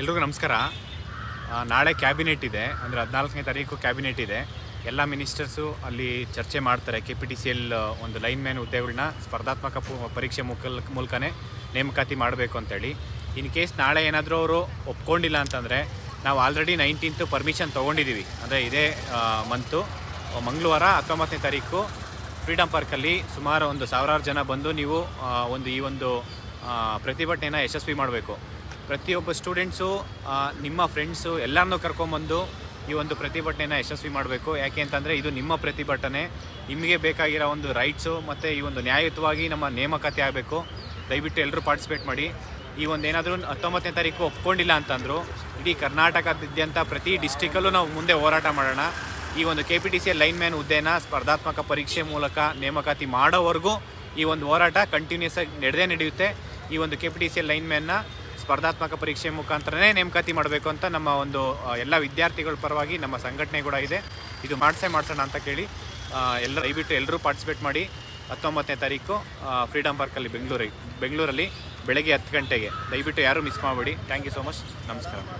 ಎಲ್ರಿಗೂ ನಮಸ್ಕಾರ. ನಾಳೆ ಕ್ಯಾಬಿನೆಟ್ ಇದೆ. ಅಂದರೆ ಹದಿನಾಲ್ಕನೇ ತಾರೀಕು ಕ್ಯಾಬಿನೆಟ್ ಇದೆ. ಎಲ್ಲ ಮಿನಿಸ್ಟರ್ಸು ಅಲ್ಲಿ ಚರ್ಚೆ ಮಾಡ್ತಾರೆ. K P T C L ಒಂದು ಲೈನ್ ಮ್ಯಾನ್ ಹುದ್ದೆಗಳನ್ನ ಸ್ಪರ್ಧಾತ್ಮಕ ಪರೀಕ್ಷೆ ಮುಖಲ್ ಮೂಲಕನೇ ನೇಮಕಾತಿ ಮಾಡಬೇಕು ಅಂತೇಳಿ. ಇನ್ ಕೇಸ್ ನಾಳೆ ಏನಾದರೂ ಅವರು ಒಪ್ಕೊಂಡಿಲ್ಲ ಅಂತಂದರೆ, ನಾವು ಆಲ್ರೆಡಿ ನೈನ್ಟೀನ್ತು ಪರ್ಮಿಷನ್ ತೊಗೊಂಡಿದ್ದೀವಿ ಅಂದರೆ ಇದೇ ಮಂತು. ಮಂಗಳವಾರ ಹತ್ತೊಂಬತ್ತನೇ ತಾರೀಕು ಫ್ರೀಡಮ್ ಪಾರ್ಕಲ್ಲಿ ಸುಮಾರು ಒಂದು ಸಾವಿರಾರು ಜನ ಬಂದು ನೀವು ಒಂದು ಈ ಒಂದು ಪ್ರತಿಭಟನೆಯನ್ನು ಯಶಸ್ವಿ ಮಾಡಬೇಕು. ಪ್ರತಿಯೊಬ್ಬ ಸ್ಟೂಡೆಂಟ್ಸು ನಿಮ್ಮ ಫ್ರೆಂಡ್ಸು ಎಲ್ಲರನ್ನೂ ಕರ್ಕೊಂಬಂದು ಈ ಒಂದು ಪ್ರತಿಭಟನೆಯನ್ನು ಯಶಸ್ವಿ ಮಾಡಬೇಕು. ಯಾಕೆ ಅಂತಂದರೆ ಇದು ನಿಮ್ಮ ಪ್ರತಿಭಟನೆ. ನಿಮಗೆ ಬೇಕಾಗಿರೋ ಒಂದು ರೈಟ್ಸು ಮತ್ತು ಈ ಒಂದು ನ್ಯಾಯಯುತವಾಗಿ ನಮ್ಮ ನೇಮಕಾತಿ ಆಗಬೇಕು. ದಯವಿಟ್ಟು ಎಲ್ಲರೂ ಪಾರ್ಟಿಸಿಪೇಟ್ ಮಾಡಿ. ಈ ಒಂದು ಏನಾದರೂ ಹತ್ತೊಂಬತ್ತನೇ ತಾರೀಕು ಒಪ್ಕೊಂಡಿಲ್ಲ ಅಂತಂದರು, ಇಡೀ ಕರ್ನಾಟಕದಾದ್ಯಂತ ಪ್ರತಿ ಡಿಸ್ಟಿಕಲ್ಲೂ ನಾವು ಮುಂದೆ ಹೋರಾಟ ಮಾಡೋಣ. ಈ ಒಂದು K P T C line man ಹುದ್ದೆನ ಸ್ಪರ್ಧಾತ್ಮಕ ಪರೀಕ್ಷೆ ಮೂಲಕ ನೇಮಕಾತಿ ಮಾಡೋವರೆಗೂ ಈ ಒಂದು ಹೋರಾಟ ಕಂಟಿನ್ಯೂಸ್ ಆಗಿ ನಡೆದೇ ನಡೆಯುತ್ತೆ. ಈ ಒಂದು K P T C line ಮ್ಯಾನ್ನ ಸ್ಪರ್ಧಾತ್ಮಕ ಪರೀಕ್ಷೆ ಮುಖಾಂತರನೇ ನೇಮಕಾತಿ ಮಾಡಬೇಕು ಅಂತ ನಮ್ಮ ಒಂದು ಎಲ್ಲ ವಿದ್ಯಾರ್ಥಿಗಳ ಪರವಾಗಿ ನಮ್ಮ ಸಂಘಟನೆ ಕೂಡ ಇದೆ. ಇದು ಮಾಡಿಸೇ ಮಾಡಿಸೋಣ ಅಂತ ಕೇಳಿ ಎಲ್ಲ ದಯವಿಟ್ಟು ಎಲ್ಲರೂ ಪಾರ್ಟಿಸಿಪೇಟ್ ಮಾಡಿ ಹತ್ತೊಂಬತ್ತನೇ ತಾರೀಕು ಫ್ರೀಡಮ್ ಪಾರ್ಕಲ್ಲಿ ಬೆಂಗಳೂರಿಗೆ, ಬೆಂಗಳೂರಲ್ಲಿ ಬೆಳಗ್ಗೆ ಹತ್ತು ಗಂಟೆಗೆ. ದಯವಿಟ್ಟು ಯಾರೂ ಮಿಸ್ ಮಾಡಬೇಡಿ. ಥ್ಯಾಂಕ್ ಯು ಸೊ ಮಚ್ ನಮಸ್ಕಾರ.